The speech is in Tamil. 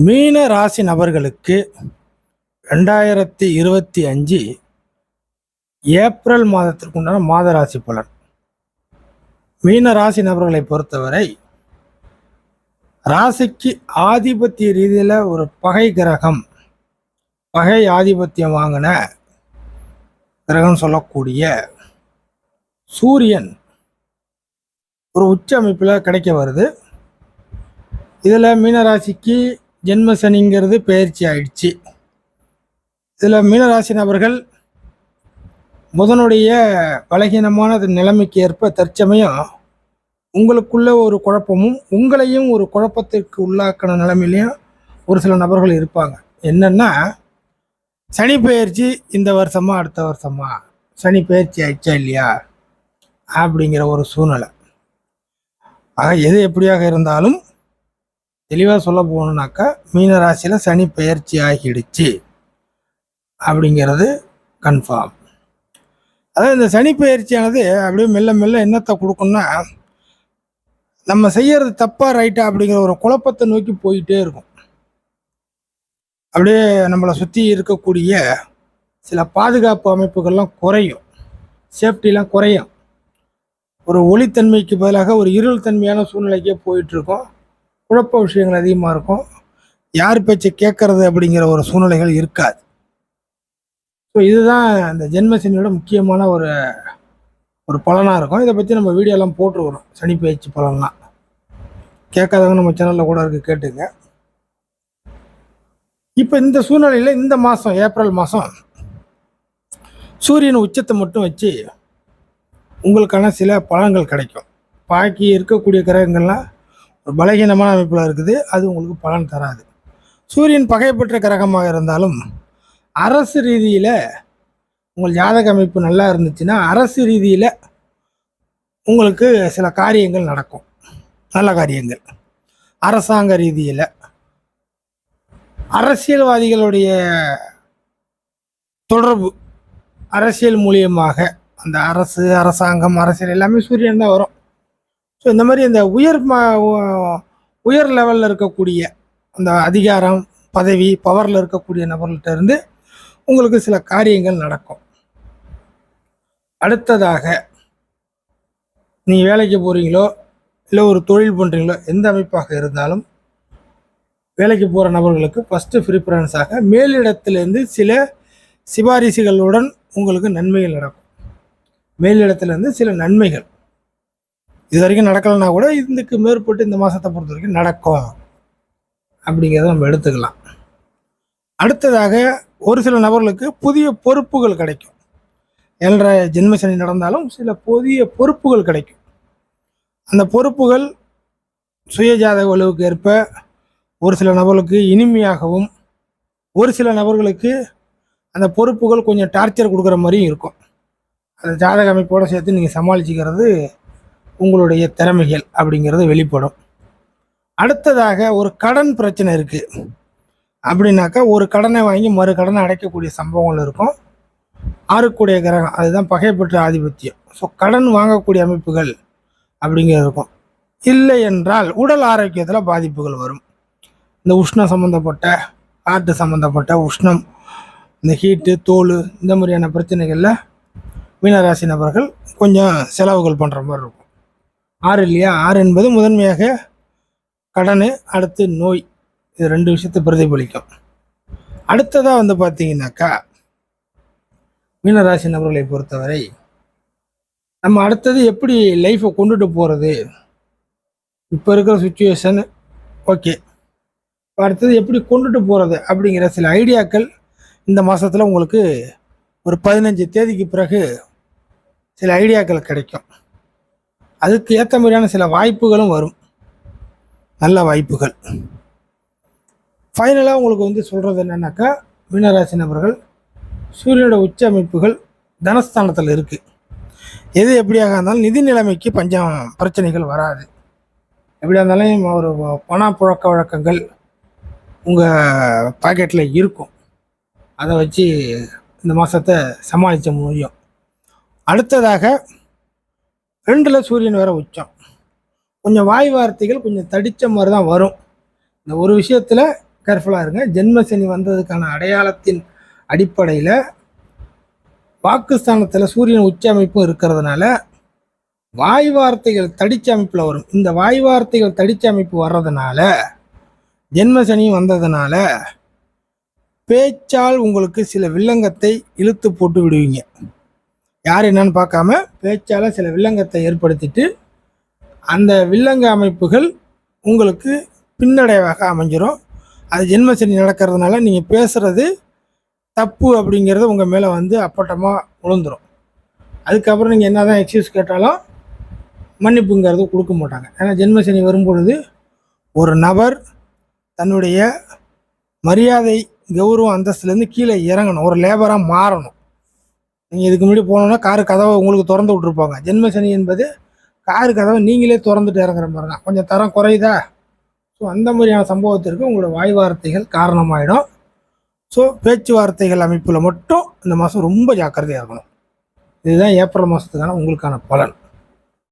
மீன ராசி நபர்களுக்கு ரெண்டாயிரத்தி இருபத்தி அஞ்சு ஏப்ரல் மாதத்திற்கு உண்டான மாத ராசி பலன். மீன ராசி நபர்களை பொறுத்தவரை ராசிக்கு ஆதிபத்திய ரீதியில் ஒரு பகை கிரகம் பகை ஆதிபத்தியம் வாங்கின கிரகம் சொல்லக்கூடிய சூரியன் ஒரு உச்ச அமைப்பில் கிடைக்க வருது. இதில் மீனராசிக்கு ஜென்ம சனிங்கிறது பயிற்சி ஆயிடுச்சு. இதில் மீனராசி நபர்கள் புதனுடைய பலகீனமான நிலைமைக்கு ஏற்ப தற்சமயம் உங்களுக்குள்ள ஒரு குழப்பமும் உங்களையும் ஒரு குழப்பத்திற்கு உள்ளாக்கின நிலைமையிலையும் ஒரு சில நபர்கள் இருப்பாங்க. என்னென்னா சனி பயிற்சி இந்த வருஷமா அடுத்த வருஷமா? சனி பயிற்சி ஆயிடுச்சா இல்லையா? அப்படிங்கிற ஒரு சூழ்நிலை. ஆக எது எப்படியாக இருந்தாலும் தெளிவாக சொல்ல போகணுன்னாக்கா மீன ராசியில் சனி பெயர்ச்சி ஆகிடுச்சு அப்படிங்கிறது கன்ஃபார்ம் அதாவது இந்த சனி பயிற்சியானது அப்படியே மெல்ல மெல்ல என்னத்தை கொடுக்கும்னா நம்ம செய்யறது தப்பா ரைட்டா அப்படிங்கிற ஒரு குழப்பத்தை நோக்கி போயிட்டே இருக்கும். அப்படியே நம்மளை சுற்றி இருக்கக்கூடிய சில பாதுகாப்பு அமைப்புகள்லாம் குறையும். சேஃப்டிலாம் குறையும். ஒரு ஒளித்தன்மைக்கு பதிலாக ஒரு இருள் தன்மையான சூழ்நிலைக்கே போயிட்டுருக்கோம் குழப்ப விஷயங்கள் அதிகமாக இருக்கும். யார் பேச்சை கேட்கறது அப்படிங்கிற ஒரு சூழ்நிலைகள் இருக்காது. ஸோ இதுதான் இந்த ஜென்மசனியோட முக்கியமான ஒரு ஒரு பலனாக இருக்கும். இதை பற்றி நம்ம வீடியோலாம் போட்டுருக்குறோம் சனி பயிற்சி பலன்லாம் கேட்காதவங்க நம்ம சேனலில் கூட இருக்குது கேட்டுங்க. இப்போ இந்த சூழ்நிலையில் இந்த மாதம் ஏப்ரல் மாதம் சூரியன் உச்சத்தை மட்டும் வச்சு உங்களுக்கான சில பலன்கள் கிடைக்கும். பாக்கி இருக்கக்கூடிய கிரகங்கள்லாம் பலகீனமான அமைப்பில் இருக்குது. அது உங்களுக்கு பலன் தராது. சூரியன் பகைப்பற்ற கிரகமாக இருந்தாலும் அரசு ரீதியில் உங்கள் ஜாதக அமைப்பு நல்லா இருந்துச்சுன்னா அரசு ரீதியில் உங்களுக்கு சில காரியங்கள் நடக்கும். நல்ல காரியங்கள். அரசாங்க ரீதியில். அரசியல்வாதிகளுடைய தொடர்பு அரசியல் மூலியமாக அந்த அரசு அரசாங்கம் அரசியல் எல்லாமே சூரியன் தான் வரும். ஸோ இந்த மாதிரி இந்த உயர் உ- உயர் லெவலில் இருக்கக்கூடிய அந்த அதிகாரம் பதவி பவரில் இருக்கக்கூடிய நபர்கள்ட்ட இருந்து உங்களுக்கு சில காரியங்கள் நடக்கும். அடுத்ததாக நீங்கள் வேலைக்கு போகிறீங்களோ இல்லை ஒரு தொழில் பண்ணுறீங்களோ எந்த அமைப்பாக இருந்தாலும் வேலைக்கு போகிற நபர்களுக்கு ஃபஸ்ட்டு ப்ரிஃபரன்ஸாக மேலிடத்திலேருந்து சில சிபாரிசுகளுடன் உங்களுக்கு நன்மைகள் நடக்கும். மேலிடத்துலேருந்து சில நன்மைகள். இது வரைக்கும் நடக்கலைன்னா கூட இதுக்கு மேற்பட்டு இந்த மாதத்தை பொறுத்த வரைக்கும் நடக்கும். அப்படிங்கிறத நம்ம எடுத்துக்கலாம். அடுத்ததாக ஒரு சில நபர்களுக்கு புதிய பொறுப்புகள் கிடைக்கும். ஏழரை ஜென்மசனி நடந்தாலும் சில புதிய பொறுப்புகள் கிடைக்கும். அந்த பொறுப்புகள் சுயஜாதக வலுவுக்கு ஏற்ப ஒரு சில நபர்களுக்கு இனிமையாகவும் ஒரு சில நபர்களுக்கு அந்த பொறுப்புகள் கொஞ்சம் டார்ச்சர் கொடுக்குற மாதிரியும் இருக்கும். அந்த ஜாதக அமைப்போடு சேர்த்து நீங்கள் சமாளிச்சுக்கிறது உங்களுடைய திறமைகள் அப்படிங்கிறது வெளிப்படும். அடுத்ததாக ஒரு கடன் பிரச்சனை இருக்குது அப்படின்னாக்கா ஒரு கடனை வாங்கி மறு கடனை அடைக்கக்கூடிய சம்பவங்கள் இருக்கும். ஆறுக்கூடிய கிரகம் அதுதான் பகைப்பற்ற ஆதிபத்தியம். ஸோ கடன் வாங்கக்கூடிய அமைப்புகள் அப்படிங்கிறது இருக்கும். இல்லை என்றால் உடல் ஆரோக்கியத்தில் பாதிப்புகள் வரும். இந்த உஷ்ணம் சம்மந்தப்பட்ட காற்று சம்மந்தப்பட்ட உஷ்ணம் இந்த ஹீட்டு தோல் இந்த மாதிரியான பிரச்சனைகளில் மீனராசி நபர்கள் கொஞ்சம் செலவுகள் பண்ணுற மாதிரி இருக்கும். ஆறு இல்லையா? ஆறு என்பது முதன்மையாக கடன் அடுத்து நோய். இது ரெண்டு விஷயத்தை பிரதிபலிக்கும். அடுத்ததாக வந்து பார்த்தீங்கன்னாக்கா மீனராசி நபர்களை பொறுத்தவரை நம்ம அடுத்தது எப்படி லைஃப்பை கொண்டுட்டு போகிறது இப்போ இருக்கிற சுச்சுவேஷன் ஓகே அடுத்தது எப்படி கொண்டுட்டு போகிறது அப்படிங்கிற சில ஐடியாக்கள் இந்த மாதத்தில் உங்களுக்கு ஒரு பதினஞ்சு தேதிக்கு பிறகு சில ஐடியாக்கள் கிடைக்கும். அதுக்கு ஏற்ற மாதிரியான சில வாய்ப்புகளும் வரும். நல்ல வாய்ப்புகள். ஃபைனலாக உங்களுக்கு வந்து சொல்கிறது என்னன்னாக்கா மீனராசி நபர்கள் சூரியனோட உச்ச அமைப்புகள் தனஸ்தானத்தில் இருக்குது எது எப்படியாக இருந்தாலும் நிதி நிலைமைக்கு பஞ்சம் பிரச்சனைகள் வராது. எப்படியா இருந்தாலும் ஒரு பண புழக்க வழக்கங்கள் உங்கள் பாக்கெட்டில் இருக்கும். அதை வச்சு இந்த மாதத்தை சமாளிக்க முடியும். அடுத்ததாக ரெண்டில் சூரியன் வேற உச்சம். கொஞ்சம் வாய் வார்த்தைகள் கொஞ்சம் தடித்த மாதிரி தான் வரும். இந்த ஒரு விஷயத்தில் கேர்ஃபுல்லாக இருங்க. ஜென்ம சனி வந்ததுக்கான அடையாளத்தின் அடிப்படையில் பாகிஸ்தானத்தில் சூரியன் உச்ச அமைப்பும் இருக்கிறதுனால வாய் வார்த்தைகள் தடிச்ச அமைப்பில் வரும். இந்த வாய் வார்த்தைகள் தடிச்ச அமைப்பு வர்றதுனால ஜென்ம சனியும் வந்ததுனால பேச்சால் உங்களுக்கு சில வில்லங்கத்தை இழுத்து போட்டு விடுவீங்க. யார் என்னன்னு பார்க்காம பேச்சால் சில வில்லங்கத்தை ஏற்படுத்திட்டு அந்த வில்லங்க அமைப்புகள் உங்களுக்கு பின்னடைவாக அமைஞ்சிரும். அது ஜென்மசனி நடக்கிறதுனால நீங்கள் பேசுகிறது தப்பு அப்படிங்கிறது உங்கள் மேலே வந்து அப்பட்டமாக விழுந்துரும் அதுக்கப்புறம் நீங்கள் என்ன தான் எக்ஸ்கியூஸ் கேட்டாலும் மன்னிப்புங்கிறது கொடுக்க மாட்டாங்க. ஏன்னா ஜென்மசனி வரும் வரும்பொழுது ஒரு நபர் தன்னுடைய மரியாதை கௌரவம் அந்தஸ்துலேருந்து கீழே இறங்கணும். ஒரு லேபராக மாறணும். நீங்கள் இதுக்கு முன்னாடி போனோன்னா கார் கதவை உங்களுக்கு திறந்து விட்ருப்பாங்க ஜென்மசனி என்பது காரு கதவை நீங்களே திறந்துட்டு இறங்குற மாதிரி தான் கொஞ்சம் தரம் குறையுதா? ஸோ அந்த மாதிரியான சம்பவத்திற்கு உங்களோட வாய் வார்த்தைகள் காரணமாயிடும். ஸோ பேச்சுவார்த்தைகள் அமைப்பில் மட்டும் இந்த மாதம் ரொம்ப ஜாக்கிரதையாக இருக்கணும். இதுதான் ஏப்ரல் மாதத்துக்கான உங்களுக்கான பலன்.